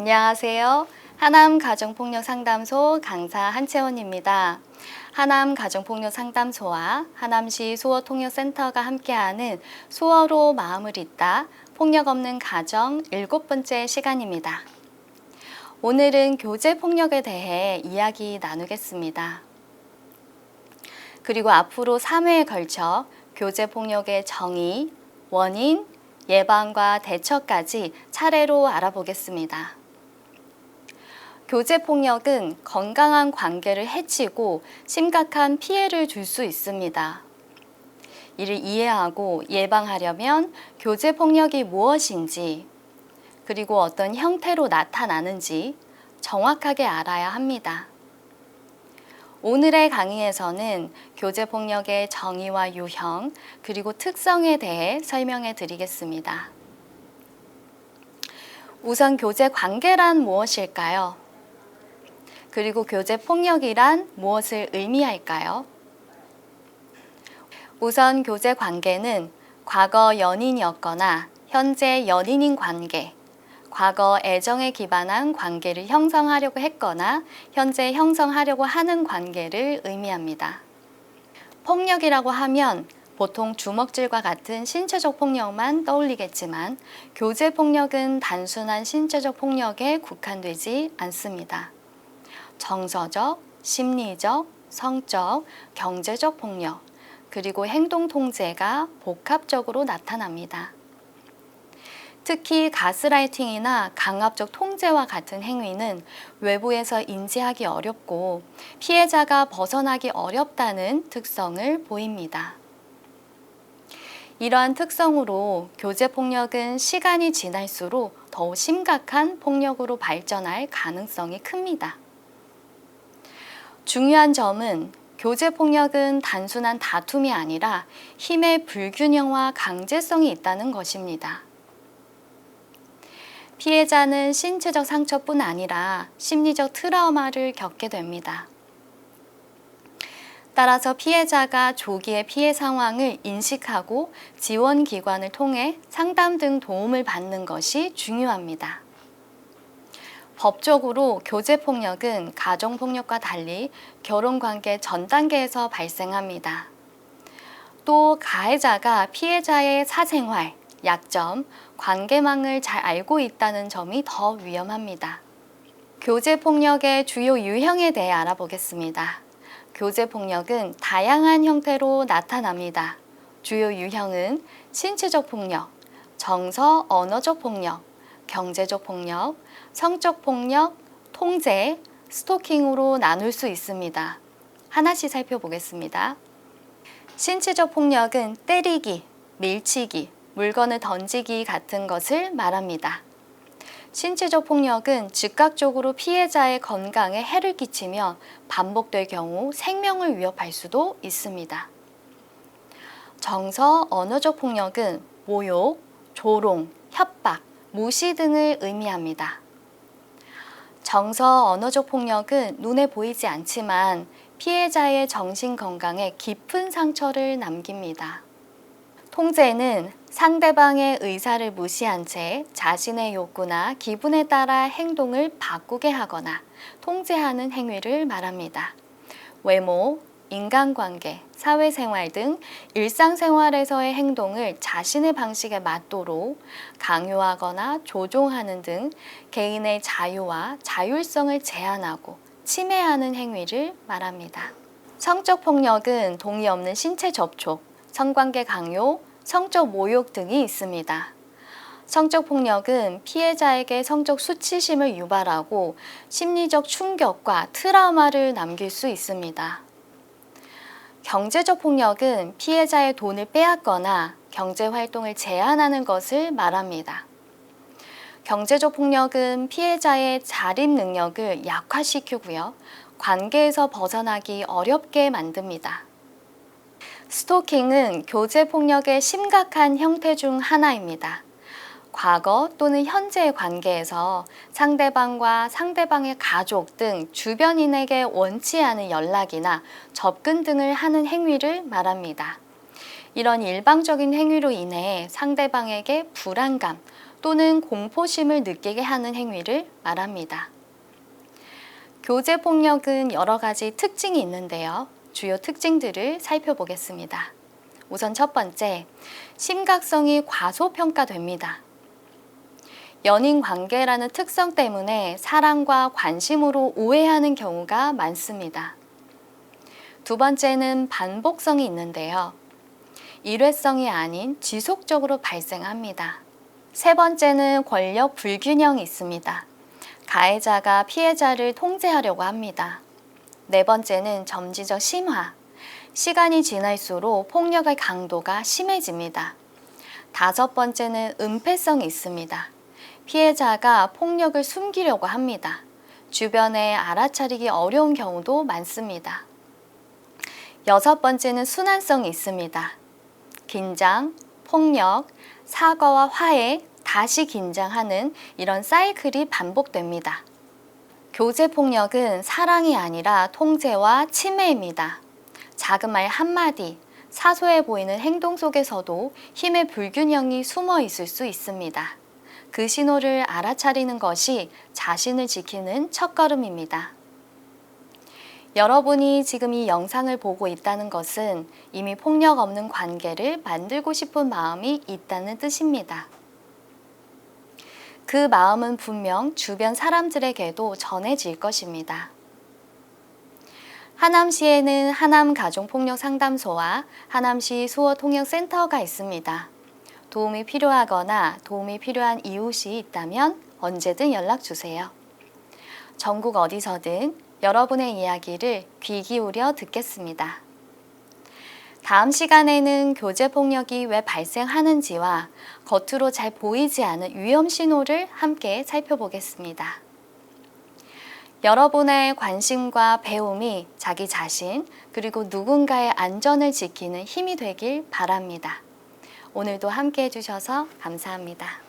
안녕하세요. 하남 가정폭력 상담소 강사 한채원입니다. 하남 가정폭력 상담소와 하남시 수어통역센터가 함께하는 수어로 마음을 잇다 폭력 없는 가정 일곱 번째 시간입니다. 오늘은 교제 폭력에 대해 이야기 나누겠습니다. 그리고 앞으로 3회에 걸쳐 교제 폭력의 정의, 원인, 예방과 대처까지 차례로 알아보겠습니다. 교제 폭력은 건강한 관계를 해치고 심각한 피해를 줄 수 있습니다. 이를 이해하고 예방하려면 교제 폭력이 무엇인지, 그리고 어떤 형태로 나타나는지 정확하게 알아야 합니다. 오늘의 강의에서는 교제 폭력의 정의와 유형, 그리고 특성에 대해 설명해 드리겠습니다. 우선 교제 관계란 무엇일까요? 그리고 교제 폭력이란 무엇을 의미할까요? 우선 교제 관계는 과거 연인이었거나 현재 연인인 관계, 과거 애정에 기반한 관계를 형성하려고 했거나 현재 형성하려고 하는 관계를 의미합니다. 폭력이라고 하면 보통 주먹질과 같은 신체적 폭력만 떠올리겠지만 교제 폭력은 단순한 신체적 폭력에 국한되지 않습니다. 정서적, 심리적, 성적, 경제적 폭력, 그리고 행동 통제가 복합적으로 나타납니다. 특히 가스라이팅이나 강압적 통제와 같은 행위는 외부에서 인지하기 어렵고 피해자가 벗어나기 어렵다는 특성을 보입니다. 이러한 특성으로 교제 폭력은 시간이 지날수록 더욱 심각한 폭력으로 발전할 가능성이 큽니다. 중요한 점은 교제 폭력은 단순한 다툼이 아니라 힘의 불균형과 강제성이 있다는 것입니다. 피해자는 신체적 상처뿐 아니라 심리적 트라우마를 겪게 됩니다. 따라서 피해자가 조기에 피해 상황을 인식하고 지원기관을 통해 상담 등 도움을 받는 것이 중요합니다. 법적으로 교제폭력은 가정폭력과 달리 결혼관계 전 단계에서 발생합니다. 또 가해자가 피해자의 사생활, 약점, 관계망을 잘 알고 있다는 점이 더 위험합니다. 교제폭력의 주요 유형에 대해 알아보겠습니다. 교제폭력은 다양한 형태로 나타납니다. 주요 유형은 신체적 폭력, 정서 언어적 폭력, 경제적 폭력, 성적 폭력, 통제, 스토킹으로 나눌 수 있습니다. 하나씩 살펴보겠습니다. 신체적 폭력은 때리기, 밀치기, 물건을 던지기 같은 것을 말합니다. 신체적 폭력은 즉각적으로 피해자의 건강에 해를 끼치며 반복될 경우 생명을 위협할 수도 있습니다. 정서 언어적 폭력은 모욕, 조롱, 협박, 무시 등을 의미합니다. 정서 언어적 폭력은 눈에 보이지 않지만 피해자의 정신 건강에 깊은 상처를 남깁니다. 통제는 상대방의 의사를 무시한 채 자신의 욕구나 기분에 따라 행동을 바꾸게 하거나 통제하는 행위를 말합니다. 외모, 인간관계, 사회생활 등 일상생활에서의 행동을 자신의 방식에 맞도록 강요하거나 조종하는 등 개인의 자유와 자율성을 제한하고 침해하는 행위를 말합니다. 성적 폭력은 동의 없는 신체 접촉, 성관계 강요, 성적 모욕 등이 있습니다. 성적 폭력은 피해자에게 성적 수치심을 유발하고 심리적 충격과 트라우마를 남길 수 있습니다. 경제적 폭력은 피해자의 돈을 빼앗거나 경제 활동을 제한하는 것을 말합니다. 경제적 폭력은 피해자의 자립 능력을 약화시키고요. 관계에서 벗어나기 어렵게 만듭니다. 스토킹은 교제 폭력의 심각한 형태 중 하나입니다. 과거 또는 현재의 관계에서 상대방과 상대방의 가족 등 주변인에게 원치 않은 연락이나 접근 등을 하는 행위를 말합니다. 이런 일방적인 행위로 인해 상대방에게 불안감, 또는 공포심을 느끼게 하는 행위를 말합니다. 교제 폭력은 여러 가지 특징이 있는데요. 주요 특징들을 살펴보겠습니다. 우선 첫 번째, 심각성이 과소평가됩니다. 연인 관계라는 특성 때문에 사랑과 관심으로 오해하는 경우가 많습니다. 두 번째는 반복성이 있는데요. 일회성이 아닌 지속적으로 발생합니다. 세 번째는 권력 불균형이 있습니다. 가해자가 피해자를 통제하려고 합니다. 네 번째는 점지적 심화. 시간이 지날수록 폭력의 강도가 심해집니다. 다섯 번째는 은폐성이 있습니다. 피해자가 폭력을 숨기려고 합니다. 주변에 알아차리기 어려운 경우도 많습니다. 여섯 번째는 순환성이 있습니다. 긴장, 폭력, 사과와 화해, 다시 긴장하는 이런 사이클이 반복됩니다. 교제 폭력은 사랑이 아니라 통제와 침해입니다. 작은 말 한마디, 사소해 보이는 행동 속에서도 힘의 불균형이 숨어 있을 수 있습니다. 그 신호를 알아차리는 것이 자신을 지키는 첫걸음입니다. 여러분이 지금 이 영상을 보고 있다는 것은 이미 폭력 없는 관계를 만들고 싶은 마음이 있다는 뜻입니다. 그 마음은 분명 주변 사람들에게도 전해질 것입니다. 하남시에는 하남 가정폭력 상담소와 하남시 수어 통역센터가 있습니다. 도움이 필요하거나 도움이 필요한 이웃이 있다면 언제든 연락 주세요. 전국 어디서든 여러분의 이야기를 귀 기울여 듣겠습니다. 다음 시간에는 교제 폭력이 왜 발생하는지와 겉으로 잘 보이지 않은 위험 신호를 함께 살펴보겠습니다. 여러분의 관심과 배움이 자기 자신 그리고 누군가의 안전을 지키는 힘이 되길 바랍니다. 오늘도 함께 해주셔서 감사합니다.